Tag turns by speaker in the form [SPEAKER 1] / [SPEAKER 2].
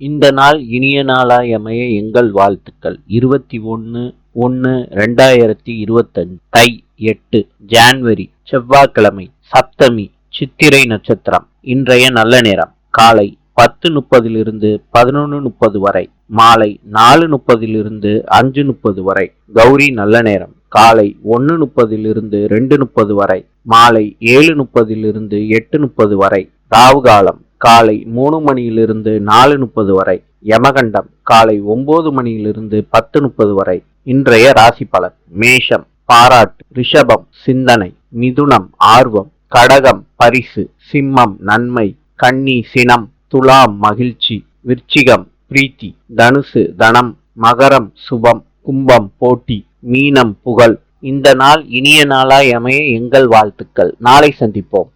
[SPEAKER 1] இந்த நாள் இனிய நாளாய் அமைய எங்கள் வாழ்த்துக்கள். இருபத்தி ஒன்று ஒன்று ரெண்டாயிரத்தி இருபத்தஞ்சு தை எட்டு ஜான்வரி செவ்வாய்க்கிழமை சப்தமி சித்திரை நட்சத்திரம் இன்றைய நல்ல நேரம். காலை பத்து முப்பதிலிருந்து பதினொன்று முப்பது வரை மாலை நாலு முப்பதிலிருந்து அஞ்சு முப்பது வரை கௌரி நல்ல நேரம். காலை ஒன்று முப்பதிலிருந்து ரெண்டு முப்பது வரை மாலை ஏழு முப்பதிலிருந்து எட்டு முப்பது வரை ராவுகாலம் காலை மூணு மணியிலிருந்து நாலு முப்பது வரை யமகண்டம் காலை ஒன்பது மணியிலிருந்து பத்து முப்பது வரை இன்றைய ராசி பலன். மேஷம் பாராட்டு ரிஷபம் சிந்தனை மிதுனம் ஆர்வம் கடகம் பரிசு சிம்மம் நன்மை கன்னி சினம் துலாம் மகிழ்ச்சி விருச்சிகம் பிரீத்தி தனுசு தனம் மகரம் சுபம் கும்பம் போட்டி மீனம் புகழ். இந்த நாள் இனிய நாளாய் அமைய எங்கள் வாழ்த்துக்கள். நாளை சந்திப்போம்.